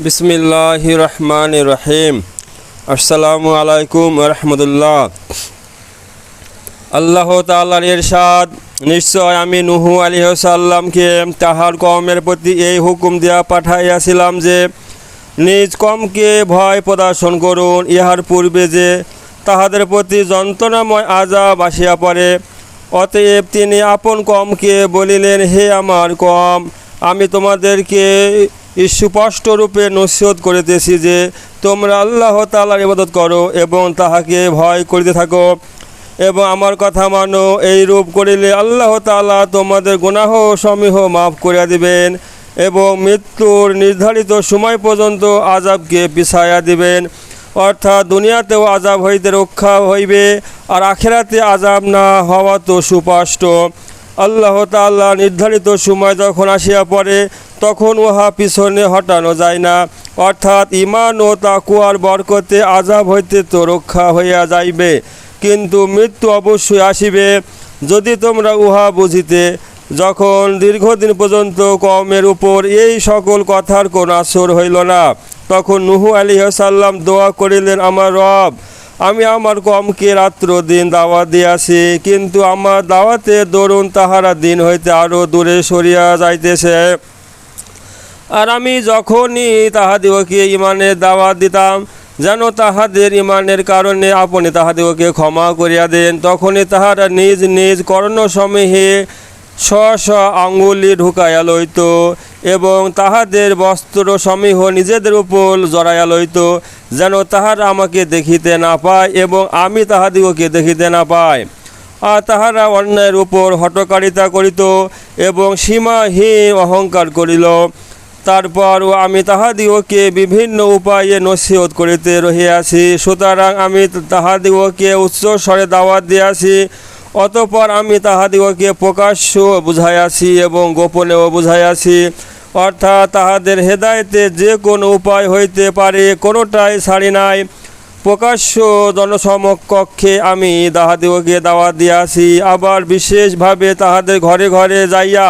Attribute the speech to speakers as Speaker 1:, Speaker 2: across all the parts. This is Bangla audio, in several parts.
Speaker 1: বিসমিল্লাহ রহমান রহিম আসসালামু আলাইকুম রহমতুল্লাহ আল্লাহ তাল্লার এরশাদ নিশ্চয় আমি নুহু আলী সাল্লামকে তাহার কমের প্রতি এই হুকুম দেওয়া পাঠাইয়াছিলাম যে নিজ কমকে ভয় প্রদর্শন করুন ইহার পূর্বে যে তাহাদের প্রতি যন্ত্রণাময় আজাব আসিয়া পড়ে অতএব তিনি আপন কমকে বলিলেন হে আমার কম আমি তোমাদেরকে সুস্পষ্ট রূপে নসিহত করিতেছি যে, তোমরা আল্লাহ তালার ইবাদত করো এবং তাহাকে ভয় করিতে থাকো। এবং আমার কথা মানো, এই রূপ করিলে আল্লাহ তাআলা তোমাদের গুনাহ সমীহ মাফ করিয়া দিবেন এবং মৃত্যুর নির্ধারিত সময় পর্যন্ত আজাবকে পিছাইয়া দিবেন। অর্থাৎ দুনিয়াতেও আজাব হইতে রক্ষা হইবে আর আখেরাতে আজাব না হওয়া তো সুস্পষ্ট। আল্লাহ তাআলা নির্ধারিত সময় যখন আসিয়া পড়ে তখন উহা পিছনে হটানো যায় না। অর্থাৎ ইমান ও তাকুয়ার বরকতে আজাব হইতে তো রক্ষা হইয়া যাইবে। কিন্তু মৃত্যু অবশ্যই আসিবে। যদি তোমরা উহা বুঝিতে, যখন দীর্ঘদিন পর্যন্ত কমের উপর এই সকল কথার কোনো আসর হইল না, তখন নুহু আলী সাল্লাম দোয়া করিলেন, আমার রব, আমি আমার কমকে রাত্র দিন দাওয়াত দিয়াছি, কিন্তু আমার দাওয়াতে দরুন তাহারা দিন হইতে আরও দূরে সরিয়া যাইতেছে। আর আমি যখনই তাহাদিগকে ইমানের দাওয়াত দিতাম, যেন তাহাদের ইমানের কারণে আপনি তাহাদিগকে ক্ষমা করিয়া দেন, তখনই তাহারা নিজ নিজ কর্ণসমূহে স্ব স্ব আঙ্গুলি ঢুকাইয়া লইত এবং তাহাদের বস্ত্র সমীহ নিজেদের উপর জড়াইয়া লইত, যেন তাহারা আমাকে দেখিতে না পায় এবং আমি তাহাদিগকে দেখিতে না পাই আর তাহারা অন্যায়ের উপর হটকারিতা করিত এবং সীমাহীন অহংকার করিল। তারপর ও আমি তাহাদিগকে বিভিন্ন উপায়ে নসিহত করিতে রহিয়াছি। সুতরাং আমি তাহাদিগকে উচ্চ স্বরে দাওয়াত দিয়াছি, অতপর আমি তাহাদিগকে প্রকাশ্য বুঝাইয়াছি এবং গোপনেও বুঝাইয়াছি। অর্থাৎ তাহাদের হেদায়েতে যে কোনো উপায় হইতে পারে, কোনোটাই ছাড়ি নাই। প্রকাশ্য জনসমকক্ষে আমি তাহাদিগকে দাওয়াত দিয়াছি। আবার বিশেষভাবে তাহাদের ঘরে ঘরে যাইয়া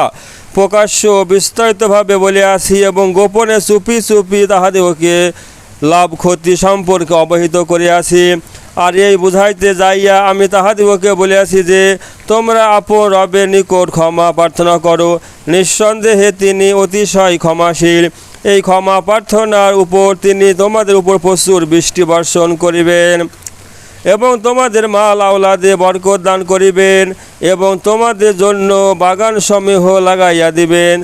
Speaker 1: প্রকাশ্য বিস্তারিতভাবে বলিয়াছি এবং গোপনে চুপি চুপি তাহাদিগকে লাভ ক্ষতি সম্পর্কে অবহিত করিয়াছি। আর এই বুঝাইতে যাইয়া আমি তাহাদিগকে বলিয়াছি যে, তোমরা আপন রবের নিকট ক্ষমা প্রার্থনা করো। নিঃসন্দেহে তিনি অতিশয় ক্ষমাশীল। এই ক্ষমা প্রার্থনার উপর তিনি তোমাদের উপর প্রচুর বৃষ্টি বর্ষণ করিবেন। এবং তোমাদের মাল আওলাদে বরকত দান করিবেন এবং তোমাদের জন্য বাগান সমূহ লাগাইয়া দিবেন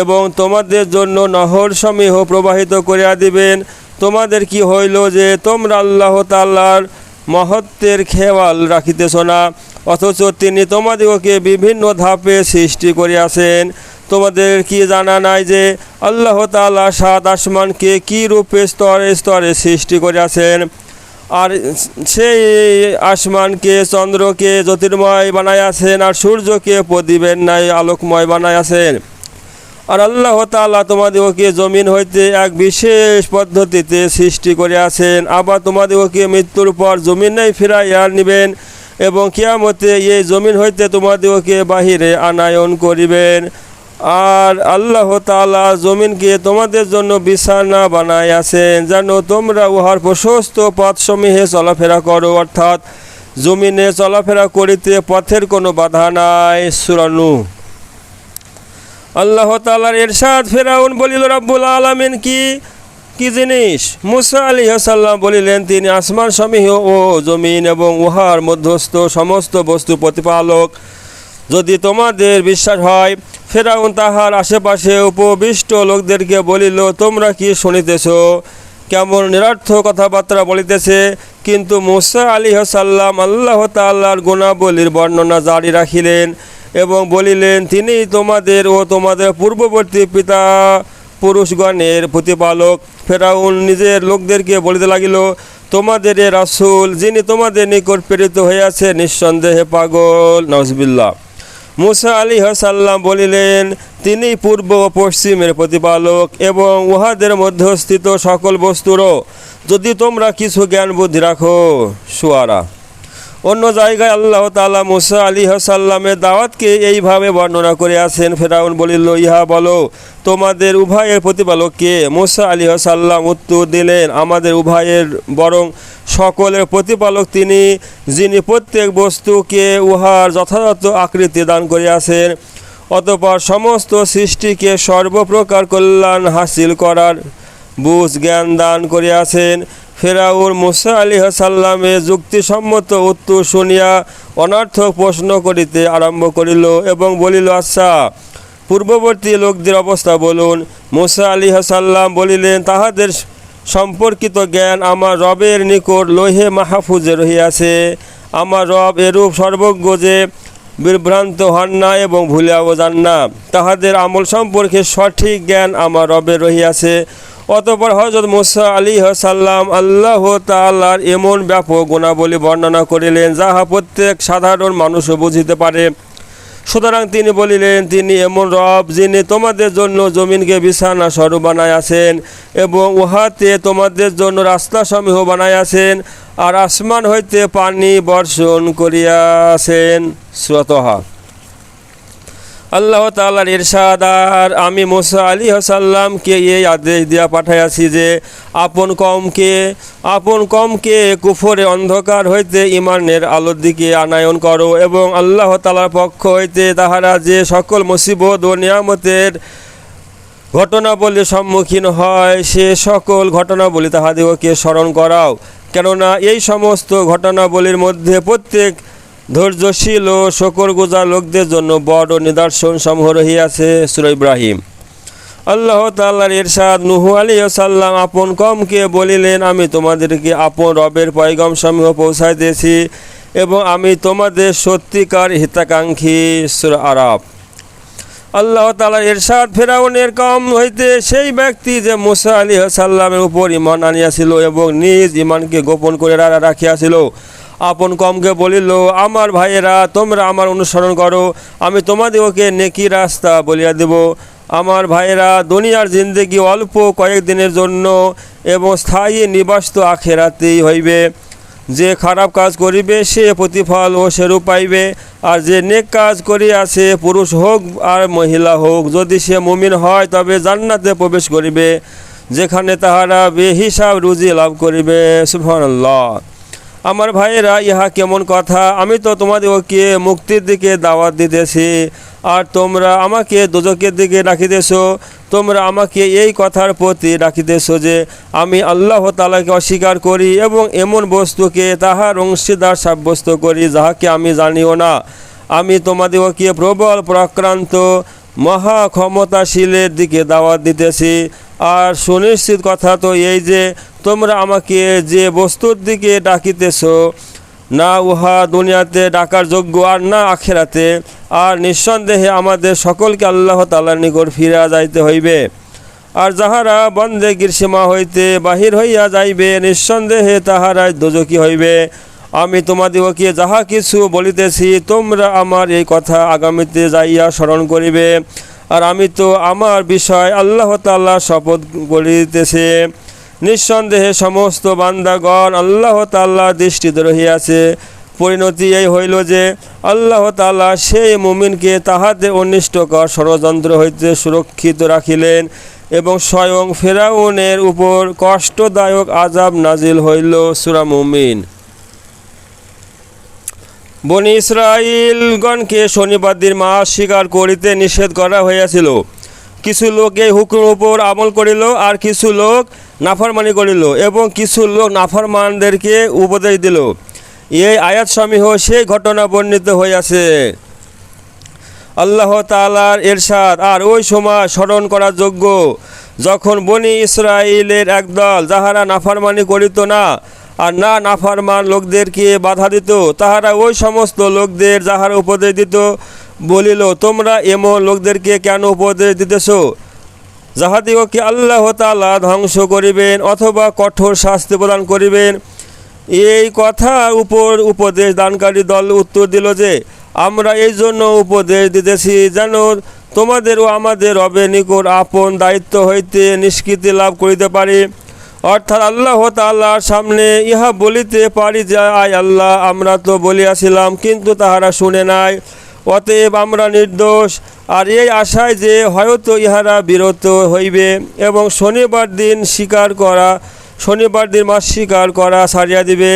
Speaker 1: এবং তোমাদের জন্য নহর সমূহ প্রবাহিত করিয়া দিবেন। তোমাদের কি হইল যে তোমরা আল্লাহ তাল্লার মহত্বের খেয়াল রাখিতেছ না, অথচ তিনি তোমাদিগকে বিভিন্ন ধাপে সৃষ্টি করিয়াছেন। তোমাদের কি জানা নাই যে আল্লাহ তাআলা সাত আসমানকে কি রূপে স্তরে স্তরে সৃষ্টি করিয়াছেন? আর সেই আসমানকে, চন্দ্রকে জ্যোতির্ময় বানাইয়াছেন আর সূর্যকে প্রদীপের ন্যায় আলোকময় বানাইয়াছেন। আর আল্লাহ তাআলা তোমাদিগকে জমিন হইতে এক বিশেষ পদ্ধতিতে সৃষ্টি করিয়াছেন। আবার তোমাদিগকে মৃত্যুর পর জমিনেই ফিরাইয়া নিবেন এবং কিয়ামতে এই জমিন হইতে তোমাদিগকে বাহিরে আনায়ন করিবেন। আর আল্লাহ তাআলা জমিনকে তোমাদের জন্য বিছানা বানাইয়াছেন, যেন তোমরা উহার প্রশস্ত পথসমূহে চলাফেরা করো। অর্থাৎ জমিনে চলাফেরা করিতে পথের কোনো বাধা নাই। সুরানু আল্লাহ তালার এরশাদ ফেরাউন বলিল, রাব্বুল আলামিন কি কি জিনিস? মুসা আলী সাল্লাম বলিলেন, তিনি আসমান সমীহ ও জমিন এবং উহার মধ্যস্থ সমস্ত বস্তু প্রতিপালক। যদি তোমাদের বিশ্বাস হয় ফেরাউন তাহার আশেপাশে উপবিষ্ট লোকদেরকে বলিল, তোমরা কি শুনিতেছ? কেমন নিরার্থ কথাবার্তা বলিতেছে। কিন্তু মুসা আলী সাল্লাম আল্লাহ তাল্লাহর গুণাবলীর বর্ণনা জারি রাখিলেন এবং বলিলেন তিনি তোমাদের ও তোমাদের পূর্ববর্তী পিতা পুরুষগণের প্রতিপালক। ফেরাউন নিজের লোকদেরকে বলিতে লাগিল, তোমাদের এ রাসূল, যিনি তোমাদের নিকট প্রেরিত হইয়াছে, নিঃসন্দেহে পাগল। নজবিল্লা মুসা আলী হাসাল্লাম বলিলেন, তিনি পূর্ব ও পশ্চিমের প্রতিপালক এবং উহাদের মধ্যস্থিত সকল বস্তুরও। যদি তোমরা কিছু জ্ঞান বুদ্ধি রাখো, সুয়ারা। অন্য জায়গায় আল্লাহ তালা মুসা আলী সাল্লামের দাওয়াতকে এইভাবে বর্ণনা করে আছেন। ফেরাউন বলিল, ইহা বলো, তোমাদের উভয়ের প্রতিপালক কে মুসা আলী সাল্লাম উত্তর দিলেন, আমাদের উভয়ের বরং সকলের প্রতিপালক তিনি, যিনি প্রত্যেক বস্তুকে উহার যথাযথ আকৃতি দান করিয়াছেন অতপর সমস্ত সৃষ্টিকে সর্বপ্রকার কল্যাণ হাসিল করার বুঝ জ্ঞান দান করিয়াছেন ফেরাউর মোসা আলী সাল্লামের যুক্তিসম্মত উত্তর শুনিয়া অনর্থক প্রশ্ন করিতে আরম্ভ করিল এবং বলিল আচ্ছা পূর্ববর্তী লোকদের অবস্থা বলুন। মুসা আলী হাসাল্লাম বলিলেন, তাহাদের সম্পর্কিত জ্ঞান আমার রবের নিকট লোহে মাহফুজে রহিয়াছে। আমার রব এরূপ সর্বজ্ঞ যে বিভ্রান্ত হন না এবং ভুলিয়াও যান না। তাহাদের আমল সম্পর্কে সঠিক জ্ঞান আমার রবে রহিয়াছে। অতপর হজরত মুসা আলী সাল্লাম আল্লাহ তাল্লার এমন ব্যাপক গুণাবলী বর্ণনা করিলেন, যাহা প্রত্যেক সাধারণ মানুষও বুঝিতে পারে। সুতরাং তিনি বলিলেন, তিনি এমন রব যিনি তোমাদের জন্য জমিনকে বিছানা স্বরূপ বানায় আছেন এবং উহাতে তোমাদের জন্য রাস্তা সমূহ আছেন আর আসমান হইতে পানি বর্ষণ করিয়াছেন। শ্রতহা আল্লাহ তাআলার ইরশাদ আর আমি মোসা আলী সাল্লামকে এই আদেশ দিয়া পাঠাইয়াছি যে, আপন কমকে আপন কমকে কুফরে অন্ধকার হইতে ইমানের আলোর দিকে আনায়ন করো এবং আল্লাহ তালার পক্ষ হইতে তাহারা যে সকল মুসিবত ও নিয়ামতের ঘটনাবলী সম্মুখীন হয়, সে সকল ঘটনাবলী তাহাদিগকে স্মরণ করাও। কেননা এই সমস্ত ঘটনাবলীর মধ্যে প্রত্যেক ধৈর্যশীল ও শকর গুজার লোকদের জন্য বড় নিদর্শন সমূহ রহিয়াছে সুর ইব্রাহিম। আল্লাহ তাল্লার ইরশাদ নুহু আলী সাল্লাম আপন কমকে বলিলেন, আমি তোমাদেরকে আপন রবের পয়গম সমূহ পৌঁছাইতেছি এবং আমি তোমাদের সত্যিকার হিতাকাঙ্ক্ষী সুর আরব আল্লাহ তালার ইরশাদ ফেরাউনের কম হইতে সেই ব্যক্তি যে মুসা আলী সাল্লামের উপর ইমান আনিয়াছিল এবং নিজ ইমানকে গোপন করে রাখিয়াছিল। আপন কমকে বলিল, আমার ভাইয়েরা, তোমরা আমার অনুসরণ করো, আমি তোমাদেরকে নেকি রাস্তা বলিয়া দেব। আমার ভাইয়েরা, দুনিয়ার জিন্দেগি অল্প কয়েকদিনের জন্য এবং স্থায়ী নিবাস তো আখেরাতেই হইবে। যে খারাপ কাজ করিবে, সে প্রতিফল ও সেরূপ পাইবে। আর যে নেক কাজ করিয়াছে পুরুষ হোক আর মহিলা হোক, যদি সে মুমিন হয়, তবে জান্নাতে প্রবেশ করিবে, যেখানে তাহারা বেহিসাব রুজি লাভ করিবে। সুবহানাল্লাহ। আমার ভাইয়েরা, ইহা কেমন কথা? আমি তো তোমাদেরকে মুক্তির দিকে দাওয়াত দিতেছি। আর তোমরা আমাকে দোজকের দিকে রাখিতেছ। তোমরা আমাকে এই কথার প্রতি রাখিতেছ যে, আমি আল্লাহ তালাকে অস্বীকার করি এবং এমন বস্তুকে তাহার অংশীদার সাব্যস্ত করি যাহাকে আমি জানিও না। আমি তোমাদেরকে প্রবল প্রক্রান্ত মহা ক্ষমতাশীলের দিকে দাওয়াত দিতেছি। আর সুনিশ্চিত কথা তো এই যে, তোমরা আমাকে যে বস্তুর দিকে ডাকিতেছ, না উহা দুনিয়াতে ডাকার যোগ্য আর না আখেরাতে, আর নিঃসন্দেহে আমাদের সকলকে আল্লাহ তালার নিকট ফিরা যাইতে হইবে। আর যাহারা বন্দে গ্রীষ্মা হইতে বাহির হইয়া যাইবে, নিঃসন্দেহে তাহারাই দোজকি হইবে। আমি তোমাদিগকে যাহা কিছু বলিতেছি, তোমরা আমার এই কথা আগামীতে যাইয়া স্মরণ করিবে। আর আমি তো আমার বিষয় আল্লাহ তাল্লাহ শপথ করিতেছে নিঃসন্দেহে সমস্ত বান্দাগণ আল্লাহ তাল্লাহ দৃষ্টিতে রহিয়াছে। পরিণতি এই হইল যে, আল্লাহ তাল্লাহ সেই মুমিনকে তাহাতে অনিষ্টকর ষড়যন্ত্র হইতে সুরক্ষিত রাখিলেন এবং স্বয়ং ফেরাউনের উপর কষ্টদায়ক আজাব নাজিল হইল সুরা মুমিন। বনি ইসরায়েলগণকে শনিবারদির মাস স্বীকার করিতে নিষেধ করা হইয়াছিল। কিছু লোক এই হুকুমের উপর আমল করিল আর কিছু লোক নাফরমানি করিল এবং কিছু লোক নাফরমানদেরকে উপদেশ দিল। এই আয়াত সমূহ সেই ঘটনা বর্ণিত হইয়াছে। আল্লাহ তালার এরশাদ আর ওই সময় স্মরণ করার যোগ্য। যখন বনি ইসরায়েলের একদল যাহারা নাফরমানি করিত না আর না নাফরমান লোকদেরকে বাধা দিত, তাহারা ওই সমস্ত লোকদের যাহারা উপদেশ দিত, বলিল, তোমরা এমন লোকদেরকে কেন উপদেশ দিতেছ? যাহাদিগকে আল্লাহ তালা ধ্বংস করিবেন অথবা কঠোর শাস্তি প্রদান করিবেন। এই কথার উপর উপদেশ দানকারী দল উত্তর দিল যে, আমরা এই জন্য উপদেশ দিতেছি যেন তোমাদের ও আমাদের রবের নিকট আপন দায়িত্ব হইতে নিষ্কৃতি লাভ করিতে পারি। অর্থাৎ আল্লাহ তাল্লাহর সামনে ইহা বলিতে পারি যে, আয় আল্লাহ, আমরা তো বলিয়াছিলাম, কিন্তু তাহারা শুনে নাই। অতএব আমরা নির্দোষ। আর এই আশায় যে, হয়তো ইহারা বিরত হইবে এবং শনিবার দিন স্বীকার করা, শনিবার দিন মাস স্বীকার করা সারিয়া দিবে।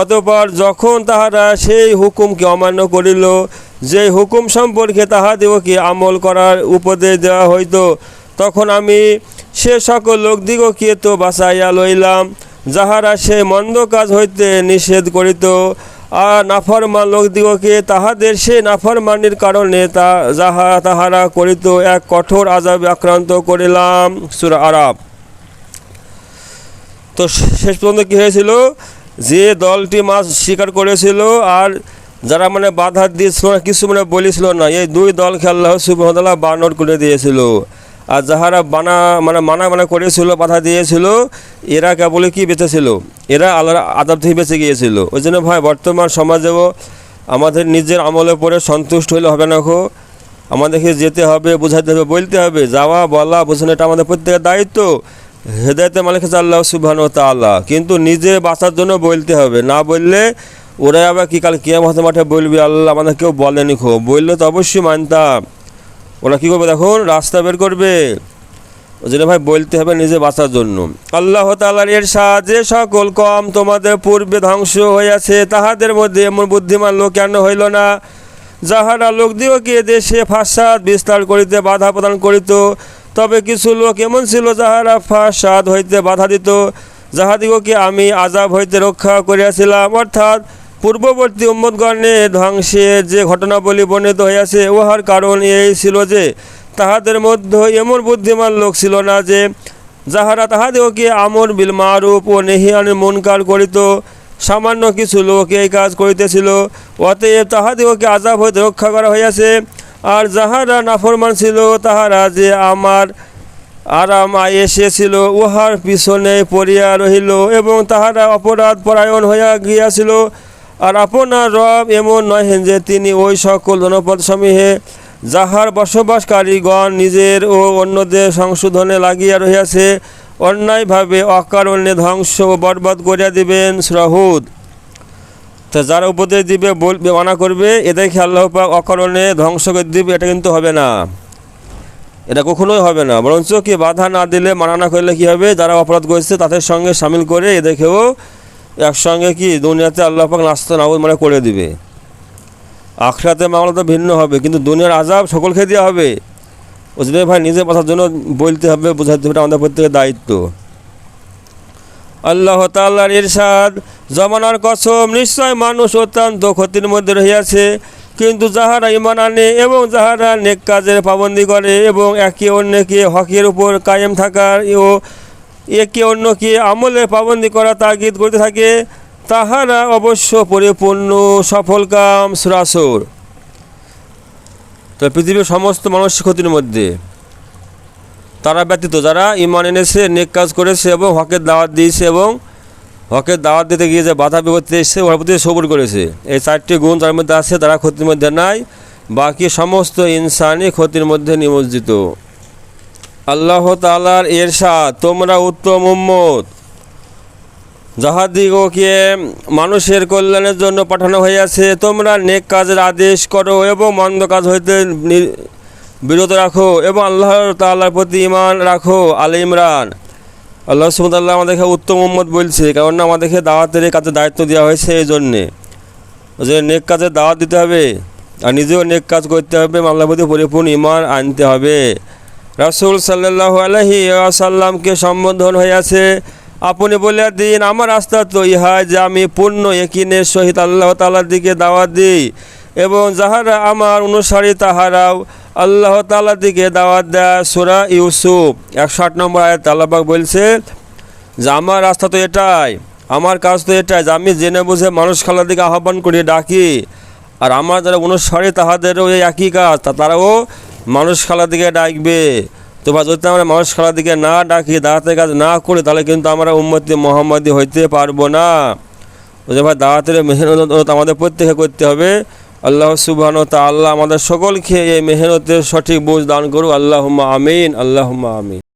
Speaker 1: অতপর যখন তাহারা সেই হুকুমকে অমান্য করিল, যে হুকুম সম্পর্কে তাহাদিগকে আমল করার উপদেশ দেওয়া হইতো তখন আমি সে সকল লোকদিগকে তো বাঁচাইয়া লইলাম, যাহারা সে মন্দ কাজ হইতে নিষেধ করিত। আর নাফরমান লোকদিগকে তাহাদের সে নাফরমানির কারণে তা যাহা তাহারা করিত, এক কঠোর আজাবে আক্রান্ত করিলাম। সুর আরাব তো শেষ পর্যন্ত কী হয়েছিল? যে দলটি মাছ শিকার করেছিল, আর যারা মানে বাধা দিয়েছিল, কিছু মানে বলেছিল না, এই দুই দলকে আল্লাহ সুবহতাল্লাহ বানর করে দিয়েছিল। আর যাহারা বানা মানে মানা মানা করেছিল, বাধা দিয়েছিল, এরা কেবলে কি বেঁচেছিল? এরা আল্লাহর আদাব থেকে বেঁচে গিয়েছিল। ওই জন্য ভাই, বর্তমান সমাজেও আমাদের নিজের আমলে পরে সন্তুষ্ট হইলে হবে না খো আমাদেরকে যেতে হবে বোঝাতে হবে, বলতে হবে, যাওয়া, বলা, বোঝানো, এটা আমাদের প্রত্যেকের দায়িত্ব। হেদায়তে মালিক আল্লাহ সুবহান তাল্লাহ কিন্তু নিজে বাঁচার জন্য বলতে হবে, না বললে ওরা আবার কি কাল কে মাঠে মাঠে বলবি, আল্লাহ আমাদের কেউ বলেনি খো বললে তো অবশ্যই মানতাম। ওরা কী করবে দেখুন রাস্তা বের করবে। জন্য ভাই, বলতে হবে নিজে বাঁচার জন্য। আল্লাহ তালার এর সাহায্যে সকল কম তোমাদের পূর্বে ধ্বংস হইয়াছে, তাহাদের মধ্যে এমন বুদ্ধিমান লোক কেন হইল না? যাহারা লোকদিওকে দেশে ফাসাদ বিস্তার করিতে বাধা প্রদান করিত, তবে কিছু লোক এমন ছিল যাহারা ফাসাদ হইতে বাধা দিত, যাহাদিগকে আমি আজাব হইতে রক্ষা করিয়াছিলাম। অর্থাৎ পূর্ববর্তী উম্মদগণে ধ্বংসের যে ঘটনাবলী বর্ণিত হইয়াছে, উহার কারণ এই ছিল যে, তাহাদের মধ্যে এমন বুদ্ধিমান লোক ছিল না যে, যাহারা তাহাদিগকে আমর বিল মারুপ ও নেহিয়ানের মুনকার করিত, সামান্য কিছু লোক এই কাজ করিতেছিল। অতএব তাহাদিগকে আজাব হইতে রক্ষা করা হইয়াছে। আর যাহারা নাফরমান ছিল, তাহারা যে আমার আরাম এসেছিল, উহার পিছনে পড়িয়া রহিল এবং তাহারা অপরাধ পরায়ণ হইয়া গিয়াছিল। আর আপনার রব এমন নহেন যে তিনি ওই সকল জনপদ সমূহে যাহার বসবাসকারীগণ নিজের ও অন্যদের সংশোধনে লাগিয়া রহিয়াছে, অন্যায়ভাবে অকারণে ধ্বংস ও বরবাদ করিয়া দিবেন শ্রহুদ। তা যারা উপদেশ দিবে বলবে মানা করবে এদেরকে আল্লাহ পাক অকারণে ধ্বংস করে দিবে, এটা কিন্তু হবে না। এটা কখনোই হবে না। বরঞ্চ কি বাধা না দিলে মানা না করলে কী হবে? যারা অপরাধ করেছে, তাদের সঙ্গে সামিল করে এদেরকেও একসঙ্গে কি দুনিয়াতে আল্লাহ পাক নাস্তা নাবুদ মানে করে দিবে? আখরাতে মামলা তো ভিন্ন হবে, কিন্তু দুনিয়ার আজাব সকলকে দেওয়া হবে। ওই ভাই নিজের কথার জন্য বলতে হবে বোঝাতে হবে আমাদের প্রত্যেকের দায়িত্ব। আল্লাহ তাল্লাহর ইরশাদ, জমানার কসম, নিশ্চয় মানুষ অত্যন্ত ক্ষতির মধ্যে রহিয়াছে, কিন্তু যাহারা ইমান আনে এবং যাহারা নেক কাজের পাবন্দি করে এবং একে অন্যকে হকের উপর কায়েম থাকার ও একে অন্যকে আমলের পাবন্দি করা তাগিদ করতে থাকে, তাহারা অবশ্য পরিপূর্ণ সফলকাম সুরাসুর। তো পৃথিবীর সমস্ত মানুষ ক্ষতির মধ্যে, তারা ব্যতীত যারা ইমান এনেছে, নেক কাজ করেছে এবং হকের দাওয়াত দিয়েছে এবং হকের দাওয়াত দিতে গিয়ে যে বাধা বিপত্তি এসেছে, ওর প্রতি সবর করেছে। এই চারটি গুণ যার মধ্যে আছে, তারা ক্ষতির মধ্যে নাই, বাকি সমস্ত ইনসানই ক্ষতির মধ্যে নিমজ্জিত। আল্লাহ তালার এরশাদ তোমরা উত্তম উম্মত। যাহাদিগকে মানুষের কল্যাণের জন্য পাঠানো হইয়াছে, তোমরা নেক কাজের আদেশ করো এবং মন্দ কাজ হইতে বিরত রাখো এবং আল্লাহ তাল্লাহর প্রতি ইমান রাখো। আল ইমরান। আল্লাহ সুমতাল্লাহ আমাদেরকে উত্তম উম্মত বলছে, কারণ আমাদেরকে দাওয়াতের কাজে দায়িত্ব দেওয়া হয়েছে এই জন্যে। যে নেক কাজে দাওয়াত দিতে হবে আর নিজেও নেক কাজ করতে হবে আল্লাহর প্রতি পরিপূর্ণ ইমান আনতে হবে। রাসুল সাল্লাহ আলহি আসাল্লামকে সম্বোধন হইয়াছে, আপনি বলে দিন, আমার রাস্তা তো ইহা যে আমি পূর্ণ একিনের সহিত আল্লাহ তালার দিকে দাওয়াত দিই এবং যাহারা আমার অনুসারী তাহারাও আল্লাহ তালার দিকে দাওয়াত দেয়। সুরা ইউসুফ, একশো আট নম্বর আয়াত আল্লাহবাক বলছে, যে আমার রাস্তা তো এটাই, আমার কাজ তো এটাই যে আমি জেনে বুঝে মানুষ খেলার দিকে আহ্বান করি ডাকি। আর আমার যারা অনুসারী তাহাদেরও এই একই কাজ তারাও মানুষ খেলার দিকে ডাকবে। তো বা যদি আমরা মানুষ খেলার দিকে না ডাকি দাঁড়াতে কাজ না করি, তাহলে কিন্তু আমরা উম্মতি মোহাম্মদী হইতে পারব না। ওদের ভাই দাঁড়াতে মেহনত আমাদের প্রত্যেকে করতে হবে। আল্লাহ সুবহান তা আল্লাহ আমাদের সকলকে এই মেহনতের সঠিক বোঝ দান করুক। আল্লাহ আমিন আল্লাহ আমিন।